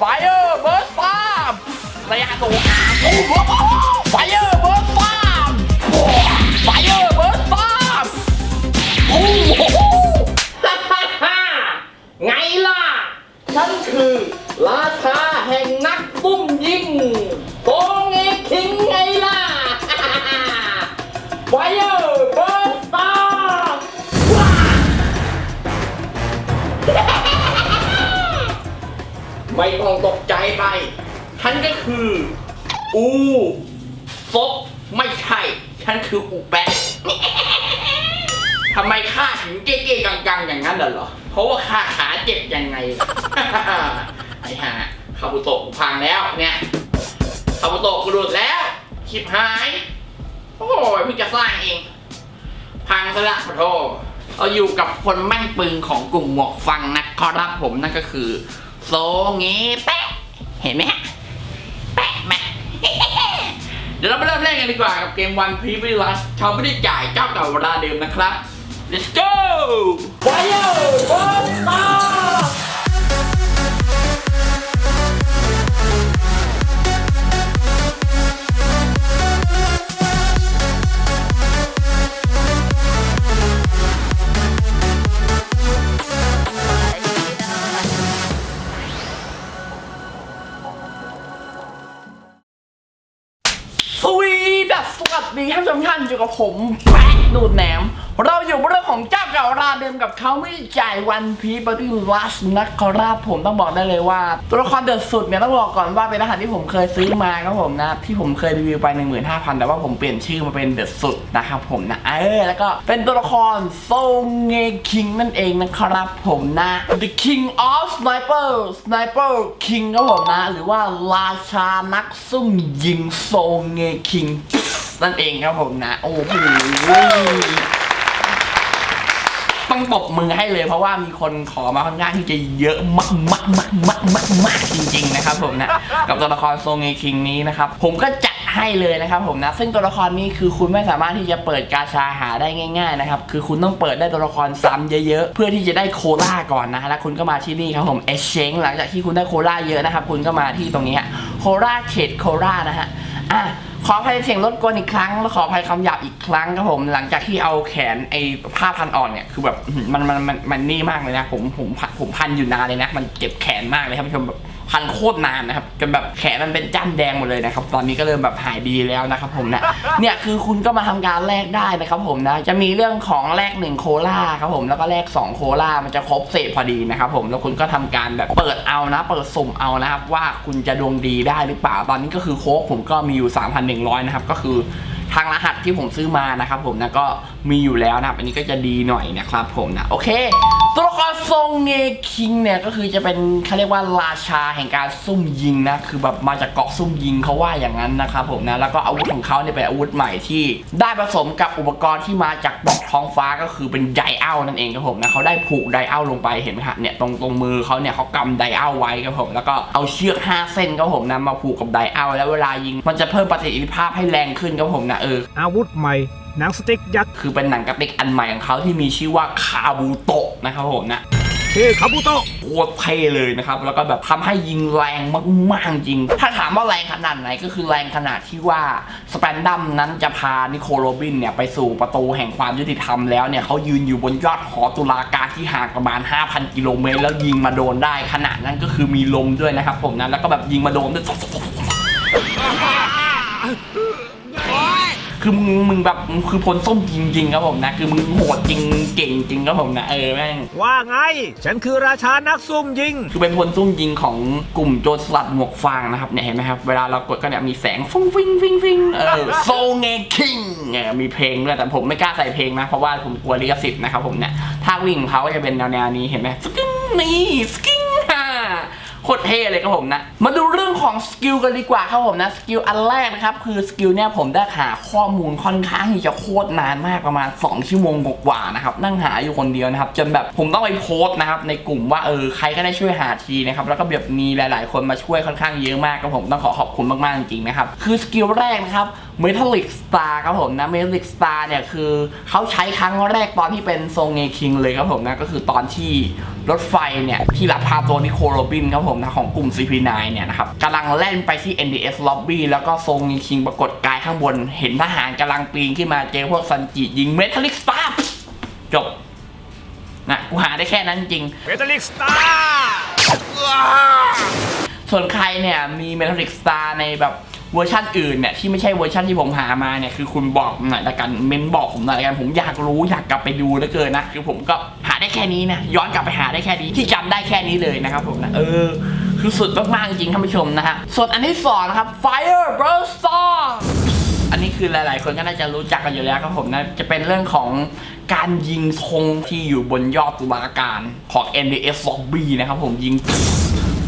ไฟเออร์เบิร์ดฟาร์มระยะตัวอาโอ้โหไฟเออร์เบิร์ดฟาร์มไฟเออร์เบิร์ดฟาร์มโอ้โหฮ่าฮ่าฮ่าไงล่ะ ฉันคือราชาแห่งนักซุ่มยิงโกง ไม่ต้องตกใจไป ฉันก็คือ อูซบไม่ใช่ ฉันคืออูแปะทำไมข้าถึงเก้ๆกังๆ อย่างนั้นเหรอ เพราะว่าข้าขาเจ็บยังไง ไอ้ห่าคาบุโตะกูพังแล้วเนี่ยคาบุโตะกูหลุดแล้วชิบหาย โอ้ยเพิ่งจะสร้างเอง พังซะละขอโทษเราอยู่กับคนแม่งปึงของกลุ่มหมวกฟังนะครับผมนั่นก็คือ โซงี้แปะเห็นไหมฮะ แปะมา เดี๋ยวเราไปเริ่มเล่นกันดีกว่ากับเกมวันพีวิลัสเขาไม่ได้จ่ายเจ้าเก่าเวลาเดิมนะครับ let's go fire monster ผมแป๊กดูดแหนม เราอยู่เรื่องของเจ้าเก่าราเดิมกับเขาไม่จ่ายวันพีบอดี้ลัสนะครับผมต้องบอกได้เลยว่า ตัวละครเดือดสุดเนี่ยต้องบอกก่อนว่าเป็นรหัสที่ผมเคยซื้อมาครับผมนะที่ผมเคยรีวิวไป 15,000 แต่ว่าผมเปลี่ยนชื่อมาเป็นเดือดสุดนะครับผมนะเออแล้วก็เป็นตัวละครโซเงคิงนั่นเองนะครับผมนะ The King of Sniper Sniper King ครับผมนะ หรือว่าราชานักซุ่มยิงโซเงคิง นั่นเองครับผมนะ โอ้โหต้องตบมือให้เลยเพราะว่ามีคนขอมาค่อนข้างที่จะเยอะมากมากมากมากมากมากจริงๆนะครับผมนะกับตัวละครโซเงคิงนี้นะครับผมก็จัดให้เลยนะครับผมนะ ซึ่งตัวละครนี้คือคุณไม่สามารถที่จะเปิดกาชาหาได้ง่ายๆนะครับคือคุณต้องเปิดได้ตัวละครซ้ำเยอะๆเพื่อที่จะได้โคล่าก่อนนะแล้วคุณก็มาที่นี่ครับผมเอชเชงหลังจากที่คุณได้โคล่าเยอะนะครับคุณก็มาที่ตรงนี้ฮะโคล่าเขตโคล่านะฮะอะ ขออภัยเสียงรถกวนอีกครั้งและขออภัยคำหยาบอีกครั้งครับผม หลังจากที่เอาแขนไอ้ผ้าพันอ่อนเนี่ยคือแบบมันมันมันมันนี่มากเลยนะ ผมผมผมผมพันอยู่นานเลยนะ มันเจ็บแขนมากเลยครับผู้ชมแบบ พันโคตรนานนะครับจนแบบแขนมันเป็นจ้ำแดงหมดเลยนะครับ ตอนนี้ก็เริ่มแบบหายดีแล้วนะครับผมนะเนี่ยคือคุณก็มาทำการแลกได้นะครับผมนะจะมีเรื่องของแลกหนึ่งโคล่าครับผมแล้วก็แลกสองโคล่ามันจะครบเศษพอดีนะครับผมแล้วคุณก็ทำการแบบเปิดเอานะ เปิดสุ่มเอานะครับ ว่าคุณจะดวงดีได้หรือเปล่าตอนนี้ก็คือโค้กผมก็มีอยู่ 3,100 นะครับก็คือทางรหัสที่ผมซื้อมานะครับผมนะก็ มีอยู่แล้วนะครับ อันนี้ก็จะดีหน่อยนะครับผมนะ โอเค ตัวละครทรงเงคิงเนี่ยก็คือจะเป็นเขาเรียกว่าราชาแห่งการซุ่มยิงนะ คือแบบมาจากเกาะซุ่มยิงเขาว่าอย่างนั้นนะครับผมนะ แล้วก็อาวุธของเขาเนี่ยเป็นอาวุธใหม่ที่ ได้ผสมกับอุปกรณ์ที่มาจากดอกท้องฟ้าก็คือเป็นไดอัลนั่นเองครับผมนะเขาได้ผูกไดอัลลงไปเห็นไหมฮะเนี่ยตรงตรงมือเขาเนี่ยเขากำไดอัลไว้ครับผม แล้วก็เอาเชือก 5 เส้นครับผมนะมาผูกกับไดอัลแล้วเวลายิง มันจะเพิ่มประสิทธิภาพให้แรงขึ้นครับผมนะเอออาวุธใหม่ หนังสติ๊กยักษ์คือเป็นหนังกระติกอันใหม่ของเขาที่มีชื่อว่าคาบูโตะนะครับผมนะชื่อคาบุโตะโคตรเท่เลยนะครับ แล้วก็แบบทำให้ยิงแรงมากๆจริง ถ้าถามว่าแรงขนาดไหนก็คือแรงขนาดที่ว่าสแปนดัมนั้นจะพานิโคลโรบินเนี่ยไปสู่ประตูแห่งความยุติธรรมแล้วเนี่ยเขายืนอยู่บนยอดหอตุลาการที่ห่างประมาณ 5,000 กิโลเมตร แล้วยิงมาโดนได้ขนาดนั้นก็คือมีลมด้วยนะครับผมนะแล้วก็แบบยิงมาโดนด้วย คือมึงมึงแบบคือพลส้มจริงๆครับผมนะ คือมึงโหดจริงเก่งจริงครับผมนะเออแม่ง ว่าไง ฉันคือราชานักซุ่มยิง คือเป็นพลซุ่มยิงของกลุ่มโจรสลัดหมวกฟางนะครับเนี่ยเห็นไหมครับ เวลาเรากดก็เนี่ยมีแสงฟุ้งฟิงฟิงฟิงเออโซเงคิงเนี่ยมีเพลงด้วยแต่ผมไม่กล้าใส่เพลงนะ เพราะว่าผมกลัวลิขสิทธิ์นะครับผมเนี่ยถ้าวิ่งของเขาก็จะเป็นแนวๆนี้เห็นไหมสกิ้งนี่สกิ้งฮ่า โคตรเท่เลยครับผมนะ มาดูเรื่องของสกิลกันดีกว่าครับผมนะ สกิลอันแรกนะครับ คือสกิลเนี่ยผมได้หาข้อมูลค่อนข้างที่จะโคตรนานมากประมาณ 2 ชั่วโมงกว่าๆนะครับ นั่งหาอยู่คนเดียวนะครับ จนแบบผมต้องไปโพสต์นะครับในกลุ่มว่าเออใครก็ได้ช่วยหาทีนะครับ แล้วก็แบบมีหลาย ๆ คนมาช่วยค่อนข้างเยอะมากครับผมต้องขอขอบคุณมาก ๆ จริงๆนะครับ คือสกิลแรกนะครับ Metallic Star ครับผมนะ Metallic Star เนี่ยคือเขาใช้ครั้งแรกตอนที่เป็นโซงเงคิงเลยครับผมนะก็คือตอนที่รถไฟเนี่ย ที่ลักพาตัวนิโคลโรบินครับผมนะของกลุ่ม CP9 เนี่ยนะครับกำลังแล่นไปที่ NDS Lobby แล้วก็โซงเงคิงปรากฏกายข้างบน เห็นทหารกำลังปีนขึ้นมาเจอพวกซันจิยิง Metallic Star จบนะกูหาได้แค่นั้นจริงเมทัลลิกสตาร์ส่วนใครเนี่ยมี Metallic Star ในแบบ เวอร์ชันอื่นเนี่ยที่ไม่ใช่เวอร์ชันที่ผมหามาเนี่ยคือคุณบอกหน่อยละกันเมนบอกผมหน่อยละกันผมอยากรู้อยากกลับไปดูเหลือเกินนะคือผมก็หาได้แค่นี้นะย้อนกลับไปหาได้แค่นี้ที่จำได้แค่นี้เลยนะครับผมนะเออคือสุดมากๆจริงท่านผู้ชมนะฮะส่วนอันที่สองนะครับ Fire Burst Song อันนี้คือหลาย ๆ คนก็น่าจะรู้จักกันอยู่แล้วครับผมนะจะเป็นเรื่องของการยิงธงที่อยู่บนยอดตุลาการของ NDS Lobby นะครับผมยิง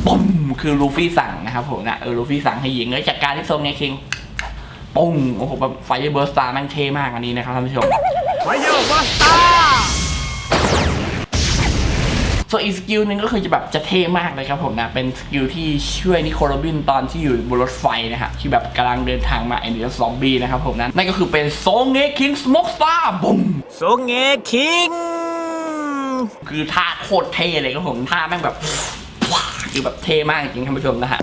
ปุ้มคือลูฟี่สั่งนะครับผมนะเออลูฟี่สั่งให้ยิงเลยจัดการที่ทรงไงคิงปุ้งโอ้โหแบบไฟเบอร์สตาร์แม่งเท่มากอันนี้นะครับท่านผู้ชมไฟเยอร์บัสตาร์ส่วนอีกสกิลหนึ่งก็คือจะแบบจะเท่มากเลยครับผมนะ เป็นสกิลที่ช่วยนิโคลโรบินตอนที่อยู่บนรถไฟนะฮะที่แบบกำลังเดินทางมา NDS Lobby นะครับผมนะ นั่นก็คือเป็นโซเงคิงสโมกสตาร์บุ้มโซเงคิงคือท่าโคตรเท่เลยครับผมท่าแม่งแบบว้า คือแบบเท่มากจริงท่านผู้ชมนะฮะ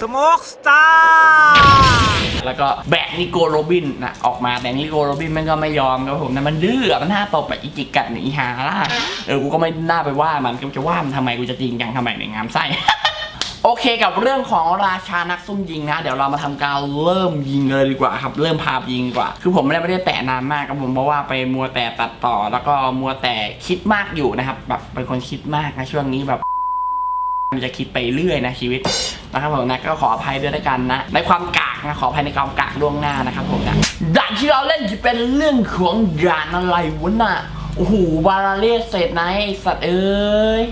สโมกสตาร์แล้วก็แบกนิโกโรบินนะออกมาแต่นิโกโรบินมันก็ไม่ยอมครับผมนะมันดื้อมันหน้าตบแบบอีจิกัดเนี่ยอีหาล่ะเออกูก็ไม่น่าไปว่ามันกูจะว่ามันทำไมกูจะจริงจังทำไมในยงามไส้โอเคกับเรื่องของราชานักซุ่มยิงนะ เดี๋ยวเรามาทำการเริ่มยิงเลยดีกว่าครับ เริ่มพาไปยิงดีกว่า คือผมไม่ได้ไม่ได้แตะนานมากครับผมเพราะว่าไปมัวแต่ตัดต่อ แล้วก็มัวแต่คิดมากอยู่นะครับแบบเป็นคนคิดมากนะช่วงนี้แบบ มันจะคิดไปเรื่อยนะชีวิตนะครับผมนะก็ขออภัยด้วยล้วกันนะในความกากนะขออภัยในความกากล่วงหน้านะครับผมนะด่านที่เราเล่นจะเป็นเรื่องของด่านอะไรวะน่ะโอ้โหบาราเลสเสร็จนสัตว์เอ้ย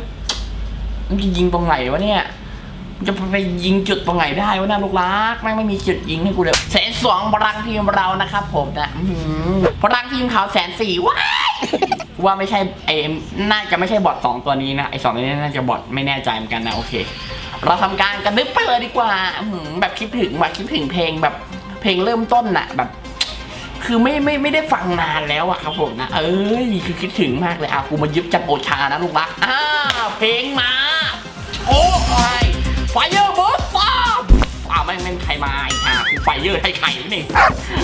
มันจะยิงตรงไหนวะเนี่ยมันจะไปยิงจุดตรงไหนได้วะน่าลูกรักแม่งไม่มีจุดยิงให้กูเลยแสนสองพลังทีมเรานะครับผมนะหือพลังทีมเขาแสนสี่ว้า ว่าไม่ใช่ไอน่าจะไม่ใช่บอทสองตัวนี้นะไอสองตัวนี้น่าจะบอทไม่แน่ใจเหมือนกันนะโอเค เราทำการกระดึบไปเลยดีกว่าหือแบบคิดถึงว่าคิดถึงเพลงแบบเพลงเริ่มต้นน่ะแบบ คือไม่ไม่ไม่ได้ฟังนานแล้วอะครับผมนะเอ้ยคือคิดถึงมากเลยอะกูมายึดจับโอชานะลูกรักอ้าเพลงมาโอ้ยไฟเยอร์เบิร์ดฟ้าอ้าวแม่งแม่งใครมาอีกอะไฟเยอร์ให้ไข่นี่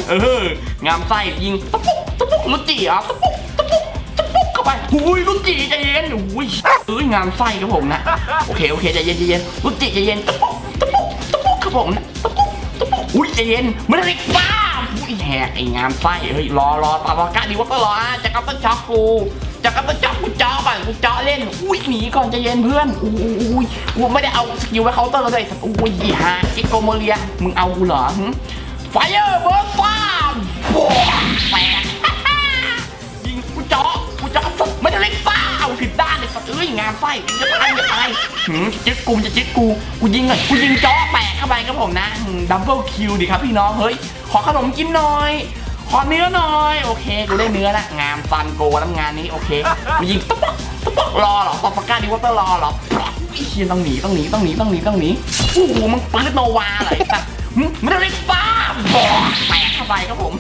เอองามไส้ยิงตะปุ๊กตะปุ๊กลุจิอะตะ ไปอุ้ยลุจิใจเย็นอุ้ยเอ้ยงามไส้ครับผมนะ โอเคโอเคใจเย็นใจเย็นลุจิใจเย็นตะปุ๊กตะปุ๊กตะปุ๊กครับผมนะตะปุ๊กตะปุ๊กอุ้ยใจเย็นมันเล็กฟ้าอุ้ยแหกไอ้งามไส้เฮ้ยรอรอตามากาดีว่าก็รอจะกับต้นช็อกกูจะกับต้นช็อกกูจาะก่อนกูจาะเล่นอุ้ยหนีก่อนใจเย็นเพื่อนอุ้ยอุ้ยกูไม่ได้เอาสกิลไว้เคาน์เตอร์เลยสัตว์อุ้ยอีฮาจิโกโมเลียมึงเอากูเหรอไฟเออร์เบิร์ดฟา ไส้มึงจะตายมึงจะตายหืมจะจึ๊กกูจะจึ๊กกูกูยิงเลยกูยิงจาะแตกเข้าไปครับผมนะดับเบิลคิวดิครับพี่น้องเฮ้ยขอขนมกินหน่อยขอเนื้อหน่อย โอเคกูได้เนื้อละงามฟันโกแล้วงานนี้โอเคกูยิงตุ๊บตุ๊บรอเหรอปอปากาดิวอเตอร์รอเหรอไอ้เชี่ยต้องหนีต้องหนีต้องหนีต้องหนีต้องหนีโอ้โหมึงปืนโนวาเลยสัตว์หึไม่ได้เล็กฟ้าบอกแตกเข้าไปครับผม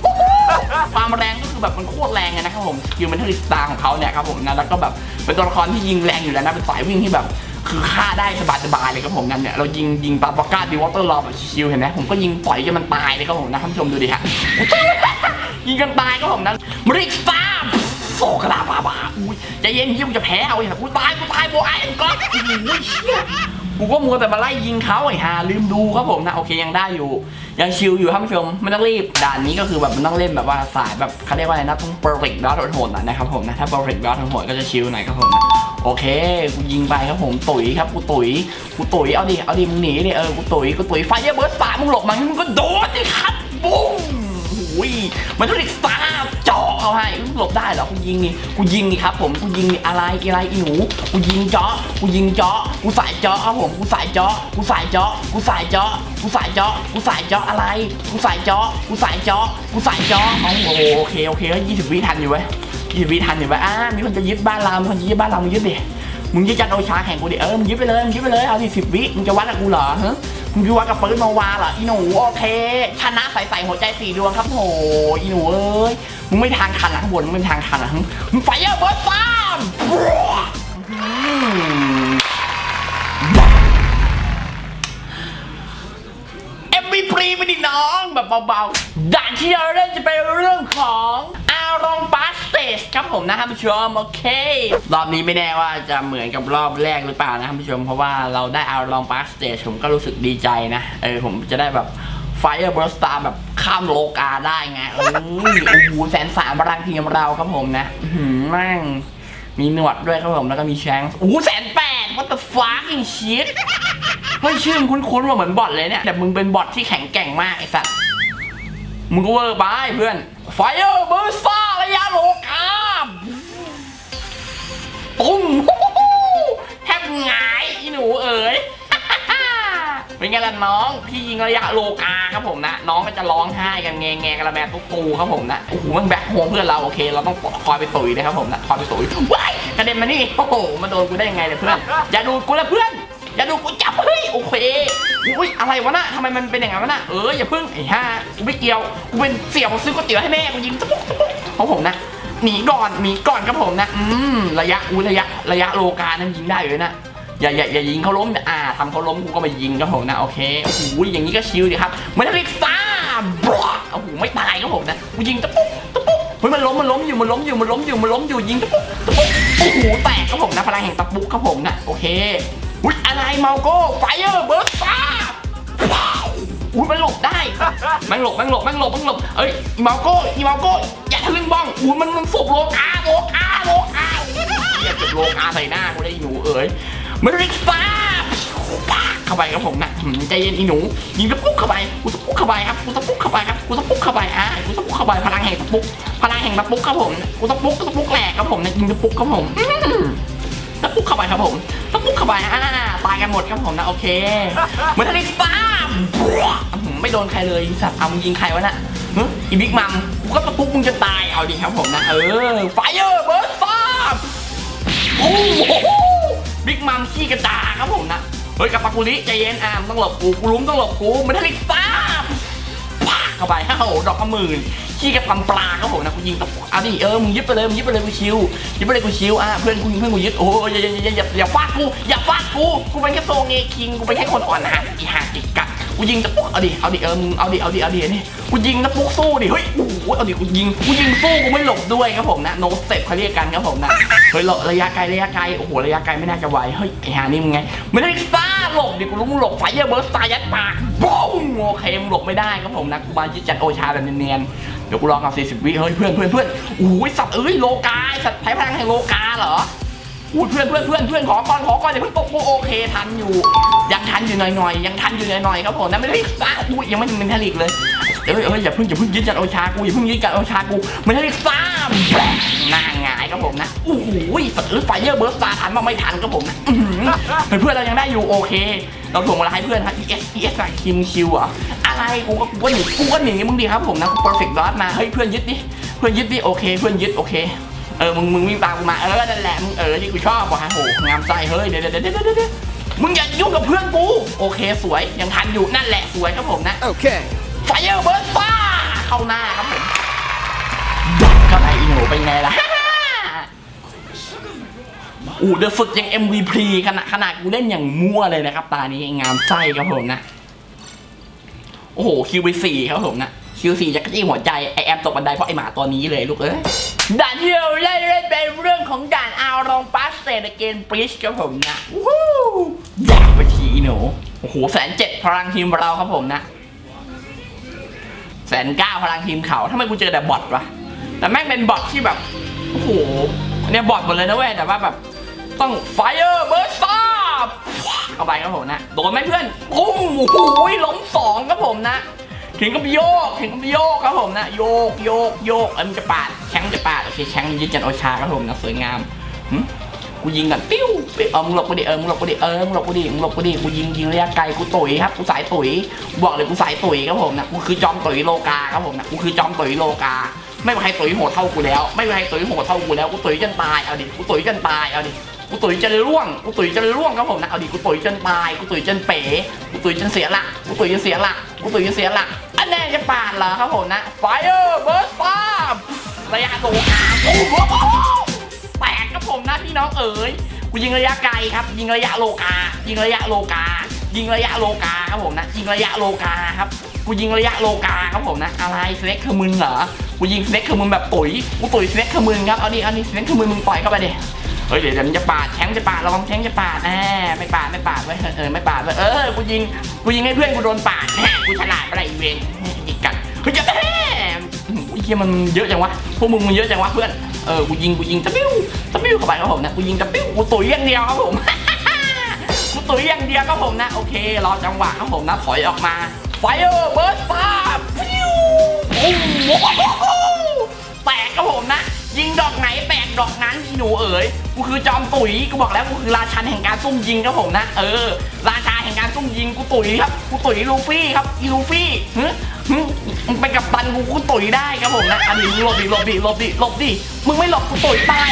ความแรงก็คือแบบมันโคตรแรงเลยนะครับผมคิวมันเทอริสตาของเขาเนี่ยครับผมนะแล้วก็แบบเป็นตัวละครที่ยิงแรงอยู่แล้วนะเป็นสายวิ่งที่แบบคือฆ่าได้สบายๆเลยครับผมนั่นเนี่ยเรายิงยิงปาปาก้าดิวอเตอร์รอแบบชิวๆเห็นไหมผมก็ยิงปล่อยจนมันตายเลยครับผมนะท่านผู้ชมดูดิฮะยิงกันตายครับผมนะมริกฟ้าโซกลาบาบาอุ้ยใจเย็นที่กูจะแพ้เอาไอ้สัตว์กูตายกูตายโบไอ้ก็อุ้ยเชี่ย กูก็มัวแต่มาไล่ยิงเขาไอ้ห่าลืมดูครับผมนะโอเคยังได้อยู่ ยังชิลอยู่ท่านผู้ชมไม่ต้องรีบด่านนี้ก็คือแบบมันต้องเล่นแบบว่าสายแบบเขาเรียกว่าอะไรนะต้อง perfect dot โหดๆหน่อยนะครับผมนะถ้า perfect dot โหดก็จะชิลหน่อยครับผมนะโอเคกูยิงไปครับผมตุ๋ยครับกูตุ๋ยกูตุ๋ยเอาดิเอาดิมึงหนีดิเออกูตุ๋ยกูตุ๋ยไฟเยอะเบิร์ดสามมึงหลบมามึงก็โดนดิครับบุ้งอุ้ยมันต้องรีกสตาร์ จาะเอาให้หลบได้เหรอกูยิงนี่กูยิงนี่ครับผมกูยิงนี่อะไรอะไรอีหนูกูยิงเจาะกูยิงเจาะกูสายเจาะครับผมกูสายเจาะกูสายเจาะกูสายเจาะกูสายเจาะกูสายเจาะอะไรกูสายเจาะกูสายเจาะกูสายเจาะโอ้โหโอเคโอเคก็ยี่สิบวิทันอยู่เว้ยยี่สิบวิทันอยู่เว้ยอ่ามีคนจะยึดบ้านเรามีคนจะยึดบ้านเรามึงยึดดิมึงยึดจันโอชาแข่งกูดิเออมึงยึดไปเลยมึงยึดไปเลยเอาดิสิบวิมึงจะวัดกับกูเหรอฮะ มึงคิดว่ากับปืนมาวาเหรออีหนูโอเค ชนะใส่ใส่หัวใจสี่ดวงครับโหอีหนูเอ้ยมึงไม่ทางทันหลังบนมึงไม่ทางทันหลังมึงไฟเออร์เบิร์ดฟาร์มเอ็มบีพรีไปดิน้องแบบเบาๆด่านที่เราเล่นจะเป็นเรื่องของ รองบาสเตสครับผมนะท่านผู้ชมโอเค รอบนี้ไม่แน่ว่าจะเหมือนกับรอบแรกหรือเปล่านะท่านผู้ชม เพราะว่าเราได้อารองบาสเตสผมก็รู้สึกดีใจนะ เออผมจะได้แบบไฟเออร์บอร์สตาร์แบบข้ามโลกาได้ไงโอ้ยโอ้โหแสนสามพลังทีมเราครับผมนะหือแม่งมีหนวดด้วยครับผมแล้วก็มีแชงโอ้โหแสนแปด what the fucking shit เฮ้ยชื่อมคุ้นๆว่าเหมือนบอทเลยเนี่ยแต่มึงเป็นบอทที่แข็งแกร่งมากไอ้สัตว์ มึงก็เวอร์ไปเพื่อน ไฟเออร์เบอร์สตาระยะโลกาปุ้งแทบหงายอีหนูเอ๋ยเป็นไงล่ะน้องพี่ยิงระยะโลกาครับผมนะ น้องก็จะร้องไห้กันแงแงกระแมตุ๊กตูครับผมนะโอ้โหมันแบกโฮมเพื่อนเราโอเค เราต้องคอยไปตุ๋ยนะครับผมนะคอยไปตุ๋ยว้ายกระเด็นมานี่โอ้โหมาโดนกูได้ยังไงเนี่ยเพื่อนอย่าดูดกูละเพื่อน อย่าดูกูจับเฮ้ยโอเคอุ้ยอะไรวะน่ะทำไมมันเป็นอย่างนั้นวะน่ะเอออย่าพึ่งไอ้ห่ากูไม่เกี่ยวกูเป็นเสี่ยวผมซื้อก๋วยเตี๋ยวให้แม่กูยิงตุ๊กตุ๊กตุ๊กของผมนะหนีก่อนหนีก่อนครับผมนะอืมระยะอุ้ยระยะระยะโลกานั้นยิงได้อยู่นะอย่าอย่าอย่ายิงเขาล้มอ่าทำเขาล้มกูก็มายิงครับผมนะโอเคโอ้โหอย่างนี้ก็ชิลดีครับม่ได้เรียกซ่าบล็อกโอ้โหไม่ตายครับผมนะกูยิงตะปุ๊บตะปุ๊บเฮ้ยมันล้มมันล้มอยู่มันล้มอยู่มันล้มอยู่มันล้มอยู่ยิงตะปุ๊บตะปุ๊บโอ้โหแตกครับผมนะพลังแห่งตะปุ๊บครับผมนะโอเค อุ้ยอะไรเมาโก้ไฟเออร์เบิร์สซ่าว้าอุ้ยมันหลบได้ มันหลบ มันหลบ มันหลบ มันหลบ เอ้ยอีเมาโก้อีเมาโก้อย่าทะลึ่งบ้องอุ้ยมันมันสบโลกาโลกาโลกาอย่าเก็บโลกาใส่หน้ากูได้อีหนูเอ๋ยมันริกฟ้าเข้าไปครับผมนะอืมใจเย็นอีหนูยิงตะปุ๊กเข้าไปกูตะปุ๊กเข้าไปครับกูตะปุ๊กเข้าไปครับกูตะปุ๊กเข้าไปอะกูตะปุ๊กเข้าไปพลังแห่งตะปุ๊กพลังแห่งตะปุ๊กครับผมกูตะปุ๊กตะปุ๊กแหลกครับผมนะยิงตะปุ๊กครับผม ตะปุ๊กเข้าไปครับผมตะปุ๊กเข้าไปอ่าตายกันหมดครับผมนะโอเคเหมือนทะเลฟ้าอื้อหือไม่โดนใครเลยสัตว์เอามึงยิงใครวะน่ะอีบิ๊กมัมกูก็ตะปุ๊กมึงจะตายเอาดิครับผมนะเออไฟเออร์เบิร์ดฟ้าโอ้โหบิ๊กมัมขี้กระจาครับผมนะเฮ้ยกับปากุลิใจเย็นอามต้องหลบกูกูลุ้มต้องหลบกูมันทะลิกฟ้าปาก เข้าไปห้าโหดอกกระหมื่นขี้กับพันปลาครับผมนะกูยิงตะปูเอาดิเออมึงยึดไปเลยมึงยึดไปเลยกูชิวยึดไปเลยกูชิวอะเพื่อนกูยิงเพื่อนกูยึดโอ้ยอย่าอย่าอย่าอย่าฟาดกูอย่าฟาดกูกูเป็นแค่โซงเงคิงกูเป็นแค่คนอ่อนหัดอีห่าจิกกัด กูยิงตะปูเอาดิเอาดิเออมึงเอาดิเอาดิเอาดินี่กูยิงตะปูสู้ดิเฮ้ยโอ้โหเอาดิกูยิงกูยิงสู้กูไม่หลบด้วยครับผมนะโนสเต็ปเขาเรียกกันครับผมนะเฮ้ยเราระยะไกลระยะไกลโอ้โหระยะไกลไม่น่าจะไหวเฮ้ยไอ้หานี่มึงไงไม่ได้ซ่าหลบดิกูรู้มึงหลบไฟเยอร์เบิร์สตายัดปากบ้องโอเคมึงหลบไม่ได้ครับผมนะกูมายึดจัดโอชาแบบเนียนเดี๋ยวกูลองเอา40วิเฮ้ยเพื่อนเพื่อนเพื่อนโอ้ยสัตว์เอ้ยโลกาสัตว์ไผ่พลังแห่งโลกาเหรอ อุ้เพื่อนเพื่อนเพื่อนเพื่อนขอก่อนขอก่อนอย่าเพิ่งตกกูโอเคทันอยู่ ยังทันอยู่หน่อยๆยังทันอยู่หน่อยๆครับผมนะไม่ได้ซ่าอุ้ยยังไม่ถึงเป็นทลิกเลยเอ้ยเอ้ยอย่าเพิ่งอย่าเพิ่งยึดจัดโอชากูอย่าเพิ่งยึดจัดโอชากูมันได้ซ้ำแบกหน้าหงายครับผมนะโอ้โหเออไฟเยอร์เบิร์สตาทันมาไม่ทันครับผมนะอื้อหือเพื่อนเรายังได้อยู่โอเค เราถ่วงเวลาให้เพื่อนครับ ES ES อะคิมคิวอะอะไรกูก็กูก็หนีกูก็หนีมึงดีครับผมนะกู perfect dot มาเฮ้ยเพื่อนยึดดิเพื่อนยึดดิโอเค เพื่อนยึดโอเค เออมึงมึงวิ่งตามกูมาเออนั่นแหละมึงเออที่กูชอบว่ะโหงามไส้เฮ้ยเดี๋ยวเดี๋ยวเดี๋ยวเดี๋ยวเดี๋ยวมึงอย่ายุ่งกับเพื่อนกู โอเคสวยยังทันอยู่นั่นแหละสวยครับผมนะ Okay. ไฟเออร์เบิร์ดฟ้าเข้าหน้าครับผมดักเข้าไปอีหนูเป็นไงล่ะอู้เดอะฝึกยัง MVP ขนาดขนาดกูเล่นอย่างมั่วเลยนะครับ ตานี้งามไส้ครับผมนะ โอ้โหคิวไปสี่ครับผมนะ คิวสี่จะกระจี้หัวใจไอแอมตกบันไดเพราะไอหมาตัวนี้เลยลูกเอ้ยด่านที่เราได้เล่นเป็นเรื่องของด่านอารองปัสเซตเกนปริชครับผมนะวู้อยากไปทีหนูโอ้โหแสนเจ็ดพลังทีมเราครับผมนะแสนเก้าพลังทีมเขาทำไมกูเจอแต่บอทวะแต่แม่งเป็นบอทที่แบบโอ้โหเนี่ยบอทหมดเลยนะเว้ยแต่ว่าแบบต้องไฟเออร์เบิร์สตาเข้าไปครับผมนะโดนไหมเพื่อนปุ้มโอ้โหล้มสองครับผมนะ ถึงกับโยกถึงกับโยกครับผมนะโยกโยกโยกเอ็มนจะปาดแข้งจะปาดโอเคแข้งยึดจันโอชาครับผมนะสวยงามหึกูยิงกันปิ้วปิ้วเออมึงหลบกูดิเออมึงหลบกูดิเออมึงหลบกูดิมึงหลบกูดิกูยิงยิงระยะไกลกูตุ๋ยครับกูสายตุ๋ยบอกเลยกูสายตุ๋ยครับผมนะกูคือจอมตุ๋ยโลกาครับผมนะกูคือจอมตุ๋ยโลกา ไม่มีใครตุ๋ยโหดเท่ากูแล้ว ไม่มีใครตุ๋ยโหดเท่ากูแล้วกูตุ๋ยจนตายเอาดิกูตุ๋ยจนตายเอาดิ กูตุ๋ยจนร่วงกูตุ๋ยจนร่วงครับผมนะเอาดิกูตุ๋ยจนตายกูตุ๋ยจนเป๋กูตุ๋ยจนเสียหลักกูตุ๋ยจนเสียหลักกูตุ๋ยจนเสียหลักอันแน่จะปาดเหรอครับผมนะไฟเออร์เบิร์สฟาร์ระยะโตอาโอ้โหแตกครับผมนะพี่น้องเอ๋ยกูยิงระยะไกลครับ ยิงระยะโลกา ยิงระยะโลกา ยิงระยะโลกาครับผมนะยิงระยะโลกาครับกูยิงระยะโลกาครับผมนะอะไรสเน็กคือมึงเหรอกูยิงสเน็กคือมึงแบบตุ๋ยกูตุ๋ยสเน็กคือมึงครับเอาดิเอาดิสเน็กคือมึงมึงปล่อยเข้าไปดิ เฮ้ยเดี๋ยวเดี๋ยวมันจะปาดแทงจะปาดระวังแทงจะปาดแน่ไม่ปาดไม่ปาดไว้ยเออไม่ปาดไว้ยเออกูยิงกูยิงให้เพื่อนกูโดนปาดแหมกูฉลาดอะไรอีเวนอีกกันเฮ้ยจะแหมอุ้ยเฮียมันเยอะจังวะพวกมึงมันเยอะจังวะเพื่อนเออกูยิงกูยิงตะปิ้วตะปิ้วเข้าไปครับผมนะกูยิงตะปิ้วกูตุ๋ยอย่างเดียวครับผมกูตุ๋ยอย่างเดียวครับผมนะโอเครอจังหวะครับผมนะถอยออกมาไฟเออร์เบิร์สฟาปิ้วโอ้โหแตกครับผมนะ ยิงดอกไหนแตกดอกนั้นหนูเอ๋ย กูคือจอมตุ๋ยกูบอกแล้วกูคือราชันแห่งการซุ่มยิงครับผมนะ เออ ราชาแห่งการซุ่มยิงกูตุ๋ยครับกูตุ๋ยลูฟี่ครับอีลูฟี่ฮึฮึมึงไปกับตันกูกูตุ๋ยได้ครับผมนะอันนี้มึงหลบดิหลบดิหลบดิหลบดิมึงไม่หลบกูตุ๋ยตาย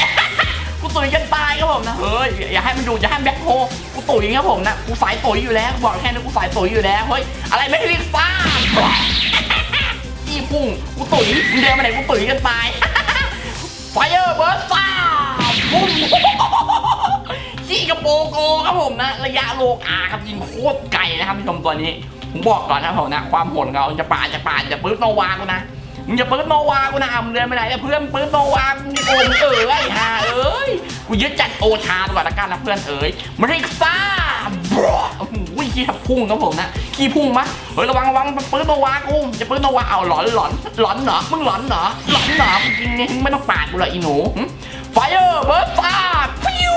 กูตุ๋ยกันตายครับผมนะเฮ้ยอย่าให้มันดูอย่าให้แบ็คโฮกูตุ๋ยครับผมนะกูสายตุ๋ยอยู่แล้วบอกแค่นี้กูสายตุ๋ยอยู่แล้วเฮ้ยอะไรไม่รีบฟ้าอีพุ่งกูตุ๋ยมึงเดินมาไหนกูตุ๋ยกันตายไฟเออร์เบิร์สฟ้า พุ่งขี้กระโปรงโกครับผมนะ ระยะโลกาครับยิงโคตรไกลนะครับพี่ชมตัวนี้ ผมบอกก่อนนะผมนะ ความโหดของเราจะป่าดจะป่าดจะปื๊ดโนวากูนะมึงจะปื๊ดโนวากูนะมึงเดินไปไหนเนี่ยเพื่อนปื๊ดโนวากูโกงเอ๋ยไอ้ห่าเอ้ยกูยึดจัดโอชาดีกว่าละกันนะเพื่อนเอ๋ยมาริกซ่าบรอโอ้โหขี้พุ่งครับผมนะขี้พุ่งมะเฮ้ยระวังระวังปื๊ดโนวากูจะปื๊ดโนวาเอาหลอนหลอนหลอนเหรอมึงหลอนเหรอหลอนเหรอมึงจริงเนี่ยไม่ต้องปาดกูหรอกอีหนู ไฟเออร์เบิร์ดฟ้าปิ้ว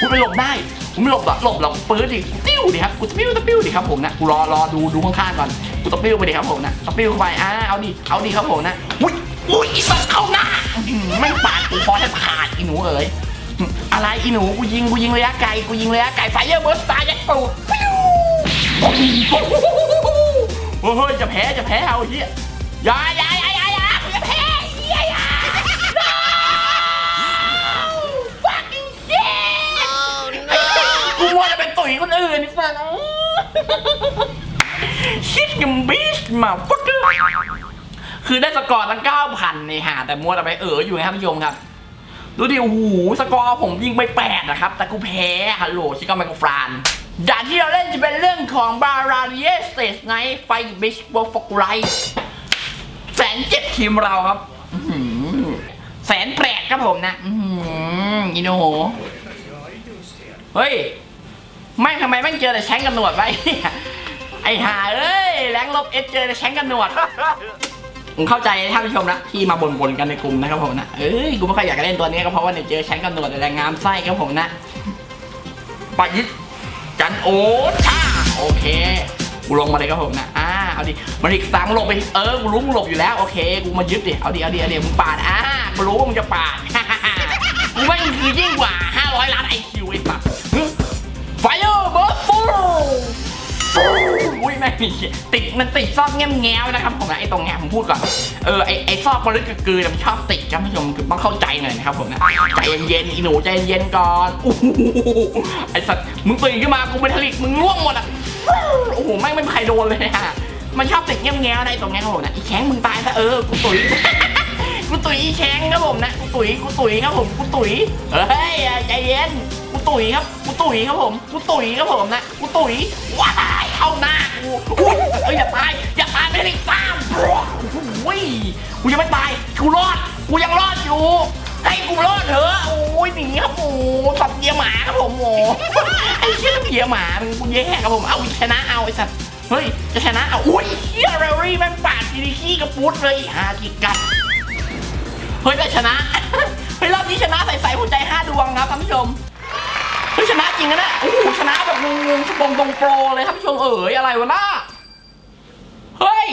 กูไปหลบได้กูไม่หลบหรอกหลบหรอกปืนดิกูติ้วดิครับกูตะปิ้วตะปิ้วดิครับผมนะกูรอรอดูดูข้างๆก่อนกูตะปิ้วไปดิครับผมนะตะปิ้วเข้าไปอ่าเอาดิเอาดิครับผมนะอุ้ยอุ้ยอีสัตว์เข้าหน้าไม่ปาดกูพอแทบขาดอีหนูเอ๋ยอะไรอีหนูกูยิงกูยิงระยะไกลกูยิงระยะไกลไฟเยอร์เบิร์สตาร์ยัดตูปิ้วโอ้โหเฮ้ยจะแพ้จะแพ้เอาเฮียยายยาย อื่นนี่สัสชิดกับบีชมาฟักเกอร์คือได้สกอร์ตั้งเก้าพันนี่ฮะแต่มัวแต่ไปเอออยู่ไงครับผู้ชมครับ ดูดิโอ้โหสกอร์ผมยิงไปแปดนะครับ แต่กูแพ้ฮัลโหลชิคก้ไมโครฟรานด่านที่เราเล่นจะเป็นเรื่องของบาราเ i สเตสไนไฟบิชบอฟกไรแสนเจ็ดทีมเราครับแสนแปดครับผมนะ อือหืออีโนโห เฮ้ย ไม่งทำไมแม่งเจอแต่แช้งกันหนวดไว้ไอ้ห่าเอ้ยแรงลบเอสเจอแต่แช้งกันหนวดผมเข้าใจท่านผู้ชมนะที่มาบ่นๆกันในกลุ่มนะครับผมนะเอ้ยกูไม่ค่อยอยากเล่นตัวนี้ก็เพราะว่าเนี่ยเจอแช้งกันหนวดแต่แรงงามไส้ครับผมนะปะยิดจันโอชาโอเคกูลงมาเลยครับผมนะ อ่า เอาดิมาดิสามหลบไป เออ กูรู้มึงหลบอยู่แล้ว โอเค กูมายึดดิ เอาดิ เอาดิ เอาดิ มึงปาด อ่า กูรู้ว่ามึงจะปาด กูไม่งคือยิ่งกว่า500ล้านไอคิวไอ้สัส ไฟเออร์เบิร์ดฟูอุ้ยแม่ติดมันติดซอกแง้มแง้วนะครับผมนะไอ้ตรงแง้มผมพูดก่อนเออไอ้ไอ้ซอกมันลึกกลือๆมันชอบติดครับผู้ชมคือต้องเข้าใจหน่อยนะครับผมนะใจเย็นๆอีหนูใจเย็นๆก่อนโอ้โหไอ้สัตว์มึงตื่นขึ้นมากูเป็นทลิกมึงร่วงหมดอะโอ้โหแม่ไม่ใครโดนเลยฮะมันชอบติดแง้มแง้วๆในะไอ้ตรงแง้มผมนะไอแข้งมึงตายซะเออกูตุ๋ยกูตุ๋ยแข้งครับผมนะกูตุ๋ยกูตุ๋ยครับผมกูตุ๋ยเฮ้ยใจเย็นกูตุ๋ยครับ กูตุ๋ยครับผมกูตุ๋ยครับผมนะกูตุ๋ยว้ายเข้าหน้ากูอุ๊ยเอ้ยอย่าตายอย่าตายไม่ได้ตามโอ้ยกูยังไม่ตายกูรอดกูยังรอดอยู่ให้กูรอดเถอะโอ้ยหนีครับโอ้สับเกียร์หมาครับผมโอ้ไอ้เชี่ยเกียร์หมามึงกูแย่ครับผมเอาชนะเอาไอ้สัตว์เฮ้ยจะชนะเอาอุ้ยเฮียเรลลี่แม่งปาดทีดีขี้กระปุ๊ดเลยหาจิกกัดเฮ้ยได้ชนะเฮ้ยรอบนี้ชนะใส่ใส่หัวใจห้าดวงครับท่านผู้ชม เฮ้ยชนะจริงนะเนี่ยโอ้โหชนะแบบงงๆสปงตรงโปรเลยครับผู้ชมเอ๋ยอะไรวะน่าเฮ้ย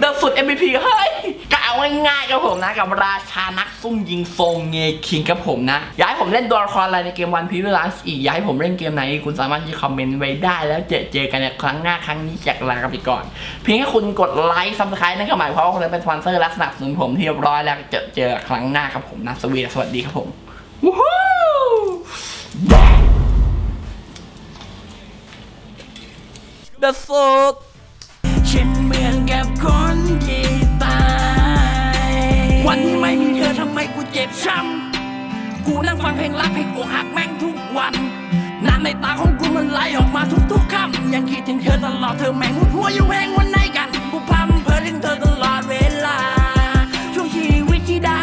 เดอะสุด MVP เฮ้ยก็เอาง่ายๆครับผมนะ กับราชานักซุ่มยิงทรงเงคิงครับผมนะ อยากให้ผมเล่นตัวละครอะไรในเกมวันพี v ล r นอีก อยากให้ผมเล่นเกมไหน คุณสามารถที่คอมเมนต์ไว้ได้แล้วเจอเจอกันในครั้งหน้าครั้งนี้จากลากันไปก่อน เพียงแค่คุณกดไลค์ซับสไครต์นั่นก็หมายความว่าคุณเป็นสปอนเซอร์และสนับสนุนผมที่เรียบร้อยแล้วเจอเจอครั้งหน้าครับผมนะสวีสวัสดีครับผม จะสุขฉันเหมือนกับคนที่ตายวันที่ไม่มีเธอทำไมกูเจ็บช้ำกูนั่งฟังเพลงรักเพลงอกหักแม่งทุกวันน้ำในตาของกูมันไหลออกมาทุกๆค่ำยังคิดถึงเธอตลอดเธอแม่งหุดหัวอยู่แหงวันไหนกันกูพัมเพอถึงเธอตลอดเวลาช่วงชีวิตที่ได้